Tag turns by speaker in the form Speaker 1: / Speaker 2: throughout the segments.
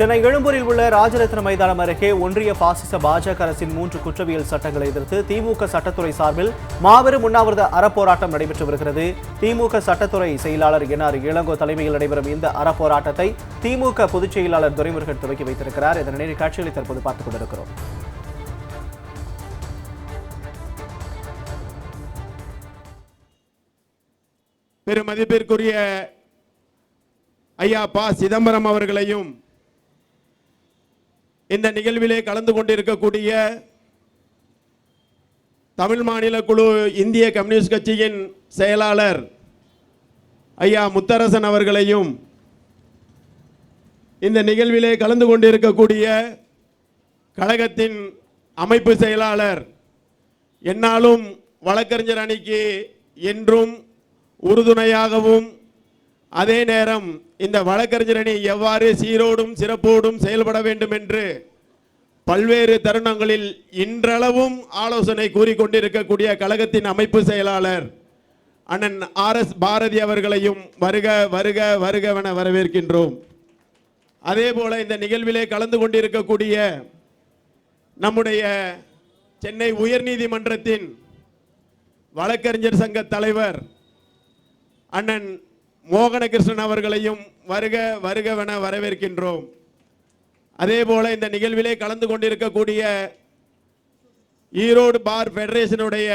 Speaker 1: சென்னை எழும்பூரில் உள்ள ராஜரத்ன மைதானம் அருகே ஒன்றிய பாசிச பாஜக அரசின் மூன்று குற்றவியல் சட்டங்களை எதிர்த்து திமுக சட்டத்துறை சார்பில் மாபெரும் உண்ணாவிரத அறப்போராட்டம் நடைபெற்று வருகிறது. திமுக சட்டத்துறை செயலாளர் என்ஆர் இளங்கோ தலைமையில் நடைபெறும் இந்த அறப்போராட்டத்தை திமுக பொதுச் செயலாளர் துரைமுருகன் துவக்கி வைத்திருக்கிறார். இதனை காட்சிகளை தற்போது பார்த்துக் கொண்டிருக்கிறோம்.
Speaker 2: பெருமதிப்பிற்குரிய ஐயா பா சிதம்பரம் அவர்களையும் இந்த நிகழ்விலே கலந்து கொண்டிருக்கக்கூடிய தமிழ் மாநில குழு இந்திய கம்யூனிஸ்ட் கட்சியின் செயலாளர் ஐயா முத்தரசன் அவர்களையும் இந்த நிகழ்விலே கலந்து கொண்டிருக்கக்கூடிய கழகத்தின் அமைப்பு செயலாளர் என்னாலும் வழக்கறிஞர் அணிக்கு என்றும் உறுதுணையாகவும் அதே நேரம் இந்த வழக்கறிஞரணி எவ்வாறு சீரோடும் சிறப்போடும் செயல்பட வேண்டும் என்று பல்வேறு தருணங்களில் இன்றளவும் ஆலோசனை கூறிக்கொண்டிருக்கக்கூடிய கழகத்தின் அமைப்பு செயலாளர் அண்ணன் ஆர் எஸ் பாரதி அவர்களையும் வருக வருக வருகவென வரவேற்கின்றோம். அதே போல இந்த நிகழ்விலே கலந்து கொண்டிருக்கக்கூடிய நம்முடைய சென்னை உயர்நீதிமன்றத்தின் வழக்கறிஞர் சங்க தலைவர் அண்ணன் மோகனகிருஷ்ணன் அவர்களையும் வருக வருகவென வரவேற்கின்றோம். அதே போல இந்த நிகழ்விலே கலந்து கொண்டிருக்கக்கூடிய ஈரோடு பார் ஃபெடரேஷனுடைய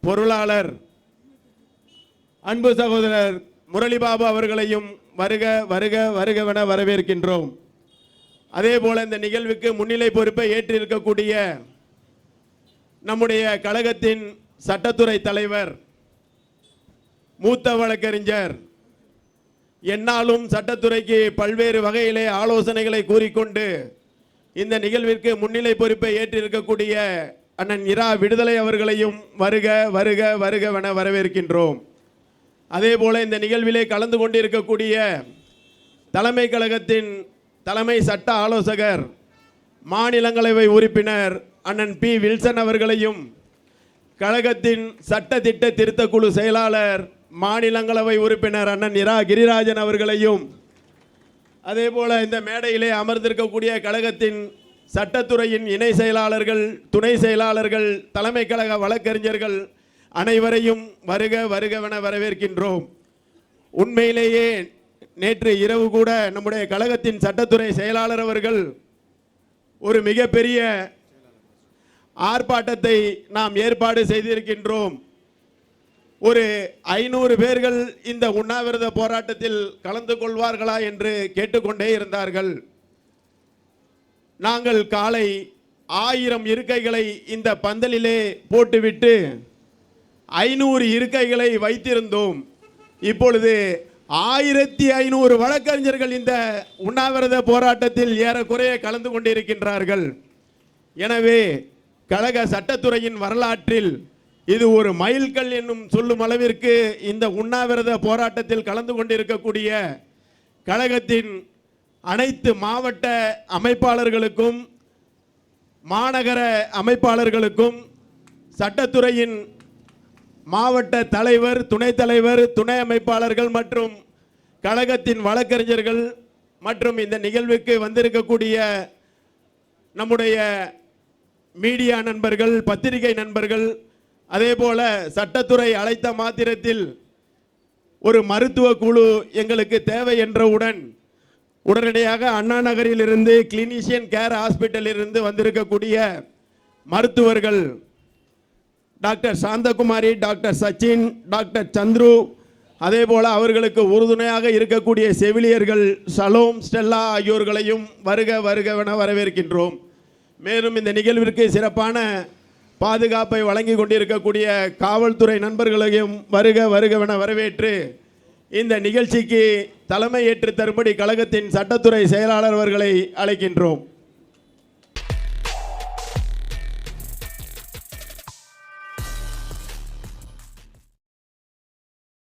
Speaker 2: பொருளாளர் அன்பு சகோதரர் முரளிபாபு அவர்களையும் வருக வருக வருகவென வரவேற்கின்றோம். அதே போல இந்த நிகழ்வுக்கு முன்னிலை பொறுப்பை ஏற்றிருக்கக்கூடிய நம்முடைய கழகத்தின் சட்டத்துறை தலைவர் மூத்த வழக்கறிஞர் என்னாலும் சட்டத்துறைக்கு பல்வேறு வகையிலே ஆலோசனைகளை கூறிக்கொண்டு இந்த நிகழ்விற்கு முன்னிலை பொறுப்பை ஏற்றிருக்கக்கூடிய அண்ணன் இரா விடுதலை அவர்களையும் வருக வருக வருகவென வரவேற்கின்றோம். அதே போல இந்த நிகழ்விலே கலந்து கொண்டிருக்கக்கூடிய தலைமை கழகத்தின் தலைமை சட்ட ஆலோசகர் மாநிலங்களவை உறுப்பினர் அண்ணன் பி. வில்சன் அவர்களையும் கழகத்தின் சட்ட திட்ட திருத்தக்குழு செயலாளர் மாநிலங்களவை உறுப்பினர் அண்ணன் இரா கிரிராஜன் அவர்களையும் அதே போல இந்த மேடையிலே அமர்ந்திருக்கக்கூடிய கழகத்தின் சட்டத்துறையின் இணை செயலாளர்கள் துணை செயலாளர்கள் தலைமை கழக வழக்கறிஞர்கள் அனைவரையும் வருக வருகவென வரவேற்கின்றோம். உண்மையிலேயே நேற்று இரவு கூட நம்முடைய கழகத்தின் சட்டத்துறை செயலாளர் அவர்கள் ஒரு மிகப்பெரிய ஆர்ப்பாட்டத்தை நாம் ஏற்பாடு செய்திருக்கின்றோம். ஒரு ஐநூறு பேர்கள் இந்த உண்ணாவிரத போராட்டத்தில் கலந்து கொள்வார்களா என்று கேட்டுக்கொண்டே இருந்தார்கள். நாங்கள் காலை ஆயிரம் இருக்கைகளை இந்த பந்தலிலே போட்டுவிட்டு ஐநூறு இருக்கைகளை வைத்திருந்தோம். இப்பொழுது ஆயிரத்தி ஐநூறு வழக்கறிஞர்கள் இந்த உண்ணாவிரத போராட்டத்தில் ஏறக்குறைய கலந்து கொண்டிருக்கின்றார்கள். எனவே கழக சட்டத்துறையின் வரலாற்றில் இது ஒரு மைல்கல் என்னும் சொல்லும் அளவிற்கு இந்த உண்ணாவிரத போராட்டத்தில் கலந்து கொண்டிருக்கக்கூடிய கழகத்தின் அனைத்து மாவட்ட அமைப்பாளர்களுக்கும் மாநகர அமைப்பாளர்களுக்கும் சட்டத்துறையின் மாவட்ட தலைவர் துணைத் தலைவர் துணை அமைப்பாளர்கள் மற்றும் கழகத்தின் வழக்கறிஞர்கள் மற்றும் இந்த நிகழ்வுக்கு வந்திருக்கக்கூடிய நம்முடைய மீடியா நண்பர்கள் பத்திரிகை நண்பர்கள் அதே போல சட்டத்துறை அழைத்த மாத்திரத்தில் ஒரு மருத்துவ குழு எங்களுக்கு தேவை என்றவுடன் உடனடியாக அண்ணா நகரில் இருந்து கிளினிஷியன் கேர் ஹாஸ்பிட்டலில் இருந்து வந்திருக்கக்கூடிய மருத்துவர்கள் doctor Santhakumari doctor Sachin doctor Chandru அதே போல அவர்களுக்கு உறுதுணையாக இருக்கக்கூடிய செவிலியர்கள் சலோம் ஸ்டெல்லா ஆகியோர்களையும் வருக வருகவென வரவேற்கின்றோம். மேலும் இந்த நிகழ்விற்கு சிறப்பான பாதுகாப்பை வழங்கி கொண்டிருக்கக்கூடிய காவல்துறை நண்பர்களையும் வருக வருகவென வரவேற்று இந்த நிகழ்ச்சிக்கு தலைமை ஏற்று தரும்படி கழகத்தின் சட்டத்துறை செயலாளர் அவர்களை அழைக்கின்றோம்.